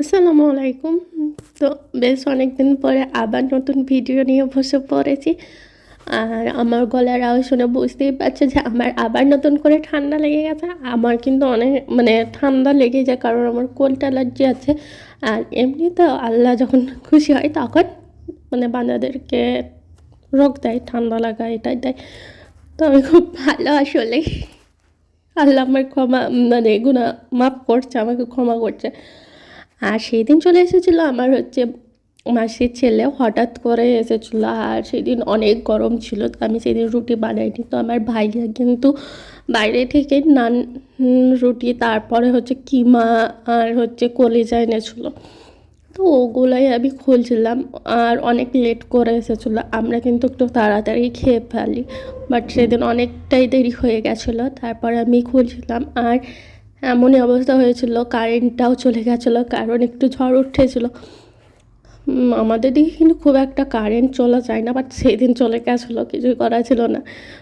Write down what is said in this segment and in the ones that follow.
আসসালামু আলাইকুম। তো বেশ অনেক দিন পরে আবার নতুন ভিডিও নিয়ে বসে পড়েছি। আর আমার গলার আওয়াজ শুনে বুঝতেই পারছে যে আমার আবার নতুন করে ঠান্ডা লেগে গেছে। আমার কিন্তু অনেক মানে ঠান্ডা লেগে যায় কারণ আমার কোল্ড অ্যালার্জি আছে। আর এমনি তো আল্লাহ যখন খুশি হয় তখন মানে বান্দাদেরকে রোগ দেয়, ঠান্ডা লাগা এটাই দেয়। তো আমি খুব ভালো আসলে আল্লাহ আমার ক্ষমা মানে গুণা মাফ করছে, আমাকে ক্ষমা করছে। আর সেই দিন চলে এসেছিল আমার হচ্ছে মাসির ছেলে, হঠাৎ করে এসেছিল। আর সেদিন অনেক গরম ছিল, তো আমি সেদিন রুটি বানাইনি। তো আমার ভাইয়া কিন্তু বাইরে থেকে নান রুটি, তারপরে হচ্ছে কিমা আর হচ্ছে কলিজা এনেছিলো। তো ওগুলাই আমি খুলছিলাম আর অনেক লেট করে এসেছিল। আমরা কিন্তু একটু তাড়াতাড়ি খেয়ে ফেলি। বাট সেদিন অনেকটাই দেরি হয়ে গেছিল, তারপরে আমি খুলছিলাম। আর এমনই অবস্থা হয়েছিল কারেন্টটাও চলে গেছিল, কারণ একটু ঝড় উঠেছিলো। আমাদের দিকে কিন্তু খুব একটা কারেন্ট চলা যায় না বাট সেদিন চলে গেছিল, কিছুই করা ছিল না।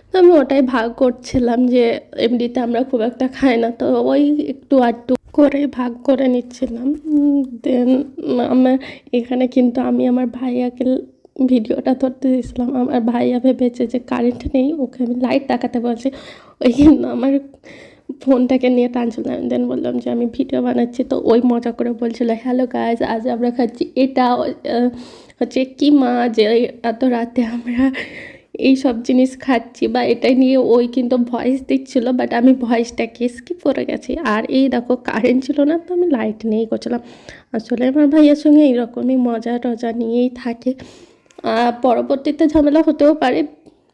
তো আমি ওটাই ভাগ করছিলাম যে, এমনিতে আমরা খুব একটা খাই না, তো ওই একটু আধটু করে ভাগ করে নিচ্ছিলাম। দেন আমার এখানে কিন্তু আমি আমার ভাইয়াকে ভিডিওটা ধরতে দিয়েছিলাম। আমার ভাইয়া ভেবেছে যে কারেন্ট নেই, ওকে আমি লাইট দেখাতে বলছি। ওই জন্য আমার ফোনটাকে নিয়ে টানছিলাম দেন বললাম যে, আমি ভিডিও বানাচ্ছি। তো ওই মজা করে বলছিল, হ্যালো গাইজ আজ আমরা খাচ্ছি। এটা হচ্ছে কি মা যে এত রাতে আমরা এই সব জিনিস খাচ্ছি বা এটাই নিয়ে ওই কিন্তু ভয়েস দিচ্ছিল বাট আমি ভয়েসটাকে স্কিপ করে গেছি। আর এই দেখো কারেন্ট ছিল না, তো আমি লাইট নিয়েই করছিলাম। আসলে আমার ভাইয়ের সঙ্গে এইরকমই মজা টজা নিয়েই থাকে। পরবর্তীতে ঝামেলা হতেও পারে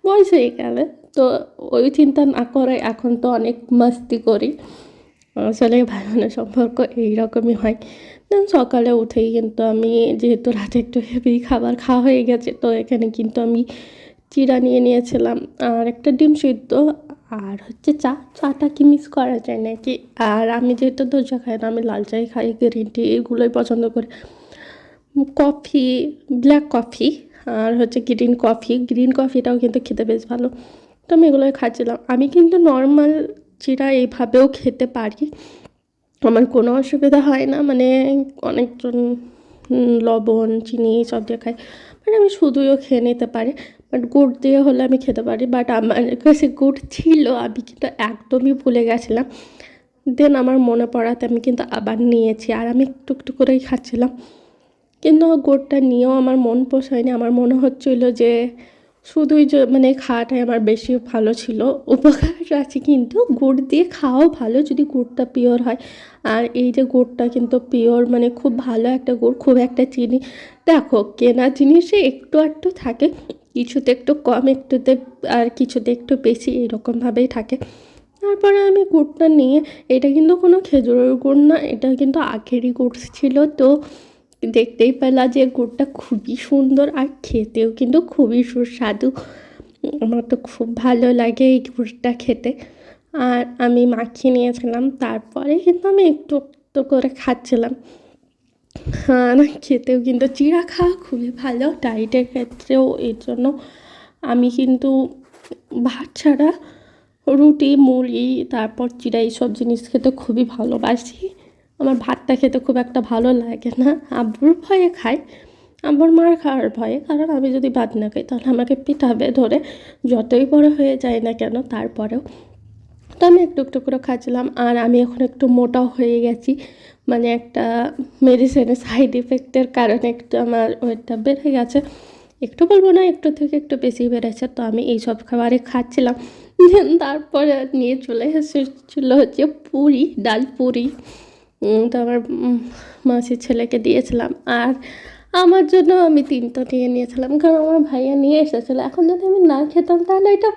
বয়স হয়ে গেলে। তো ওই চিন্তা না করে এখন তো অনেক মাস্তি করি। আসলে ভাই বোনের সম্পর্ক এইরকমই হয়। দেন সকালে উঠেই কিন্তু আমি যেহেতু রাতে একটু হেভি খাবার খাওয়া হয়ে গেছে, তো এখানে কিন্তু আমি চিরা নিয়ে নিয়েছিলাম আর একটা ডিম সিদ্ধ আর হচ্ছে চা। চাটা কি মিস করা যায় নাকি? আর আমি যেহেতু দোজা খাই না, আমি লাল চাই খাই গ্রিন টি এগুলোই পছন্দ করি। কফি ব্ল্যাক কফি আর হচ্ছে গ্রিন কফি গ্রিন কফিটাও কিন্তু খেতে বেশ ভালো। তো আমি এগুলোই খাচ্ছিলাম। আমি কিন্তু নর্মাল চিরা এইভাবেও খেতে পারি। আমার কোনো অসুবিধা হয় না মানে অনেকজন লবণ, চিনি সব দিয়ে খাই। মানে আমি শুধুও খেয়ে নিতে পারি। বাট গুড় দিয়ে হলে আমি খেতে পারি। বাট আমার কাছে গুড় ছিল, আমি কিন্তু একদমই ভুলে গেছিলাম। দেন আমার মনে পড়াতে আমি কিন্তু আবার নিয়েছি আর আমি একটু করেই খাচ্ছিলাম। কিন্তু গুড়টা নিয়েও আমার মন পোষায়নি। আমার মনে হচ্ছিল যে শুধুই যে মানে খাওয়াটাই আমার বেশি ভালো ছিল। উপকার আছে কিন্তু, গুড় দিয়ে খাওয়াও ভালো যদি গুড়টা পিওর হয়। আর এই যে গুড়টা কিন্তু পিওর মানে খুব ভালো একটা গুড়, খুব একটা চিনি। দেখো, কেনা জিনিসে একটু একটু থাকে, কিছুতে একটু কম, একটুতে আর কিছুতে একটু বেশি, এরকমভাবেই থাকে। তারপরে আমি গুড়টা নিয়ে, এটা কিন্তু কোনো খেজুরের গুড় না, এটা কিন্তু আখেরই গুড় ছিল তো দেখতেই পেলা যে গুড়টা খুবই সুন্দর আর খেতেও কিন্তু খুবই সুস্বাদু। আমার তো খুব ভালো লাগে এই গুড়টা খেতে। আর আমি মাখিয়ে নিয়েছিলাম, তারপরে কিন্তু আমি একটু একটু করে খাচ্ছিলাম। আর খেতেও কিন্তু চিড়া খাওয়া খুবই ভালো, ডায়েটের ক্ষেত্রেও এর জন্য। আমি কিন্তু ভাত ছাড়া রুটি, মুড়ি, তারপর চিড়া, এইসব জিনিস খেতে খুবই ভালোবাসি। আমার ভাতটা খেতে খুব একটা ভালো লাগে না। আব্বুর ভয়ে খাই আব্বুর মার খাওয়ার ভয়ে। কারণ আমি যদি ভাত না খাই, তাহলে আমাকে পিঠাবে ধরে যতই বড় হয়ে যায় না কেন, তারপরেও তো আমি একটু একটু করে খাচ্ছিলাম। আর আমি এখন একটু মোটাও হয়ে গেছি। মানে একটা মেডিসিনের সাইড ইফেক্টের কারণে একটু আমার ওয়েটটা বেড়ে গেছে। একটু বলব না, একটু থেকে একটু বেশি বেড়েছে। তো আমি এই সব খাবারে খাচ্ছিলাম। তারপরে নিয়ে চলে এসেছিল হচ্ছে পুরি, ডাল পুরি। তো আমার মাসির ছেলেকে দিয়েছিলাম। আর আমার জন্য আমি তিনটা নিয়ে নিয়েছিলাম, কারণ আমার ভাইয়া নিয়ে এসেছিল। এখন যদি আমি না খেতাম, তাহলে এটা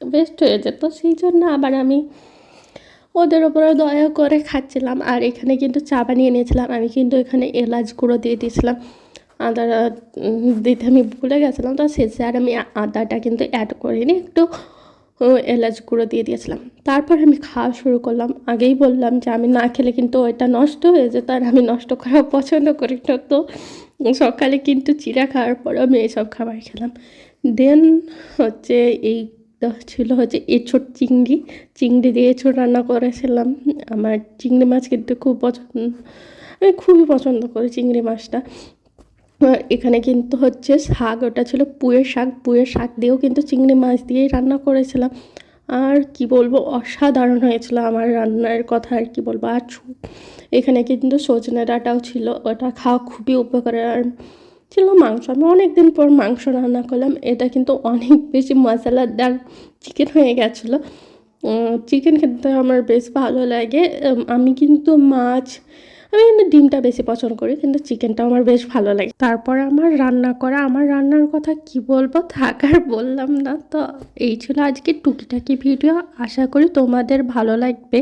বেস্ট হয়ে যেত। সেই জন্য আবার আমি ওদের ওপরে দয়া করে খাচ্ছিলাম। আর এখানে কিন্তু চা বানিয়ে নিয়েছিলাম। আমি কিন্তু এখানে এলাচ গুঁড়ো দিয়ে দিয়েছিলাম। আদা দিতে আমি ভুলে গেছিলাম। তো শেষে আর আমি আদাটা কিন্তু অ্যাড করিনি। একটু এলাচ গুঁড়ো দিয়ে দিয়েছিলাম। তারপর আমি খাওয়া শুরু করলাম। আগেই বললাম যে আমি না খেলে কিন্তু ওইটা নষ্ট হয়ে যেত আর আমি নষ্ট করা পছন্দ করি না। তো সকালে কিন্তু চিড়া খাওয়ার পর আমি এইসব খাবার খেলাম। দেন হচ্ছে এই ছিল হচ্ছে এঁচোড় চিংড়ি। চিংড়ি দিয়ে এঁচোড় রান্না করেছিলাম। আমার চিংড়ি মাছ কিন্তু খুব পছন্দ আমি খুবই পছন্দ করি চিংড়ি মাছটা। এখানে কিন্তু হচ্ছে শাক, ওটা ছিল পুয়ের শাক। পুয়ের শাক দিয়েও কিন্তু চিংড়ি মাছ দিয়েই রান্না করেছিলাম। আর কি বলব, অসাধারণ হয়েছিল আমার রান্নার কথা আর কি বলব। আর এখানে কিন্তু সজনে ডাঁটাও ছিল, ওটা খাওয়া খুবই উপকার। আর ছিল মাংস, আমি অনেক দিন পর মাংস রান্না করলাম। এটা কিন্তু অনেক বেশি মশলাদার চিকেন হয়ে গেছিল। চিকেন খেতে আমার বেশ ভালো লাগে। আমি কিন্তু মাছ আমি কিন্তু ডিমটা বেশি পছন্দ করি, কিন্তু চিকেনটাও আমার বেশ ভালো লাগে। তারপর আমার রান্না করা, আমার রান্নার কথা কি বলব? থাকার বললাম না তো। এই ছিল আজকে টুকিটাকি ভিডিও। আশা করি তোমাদের ভালো লাগবে।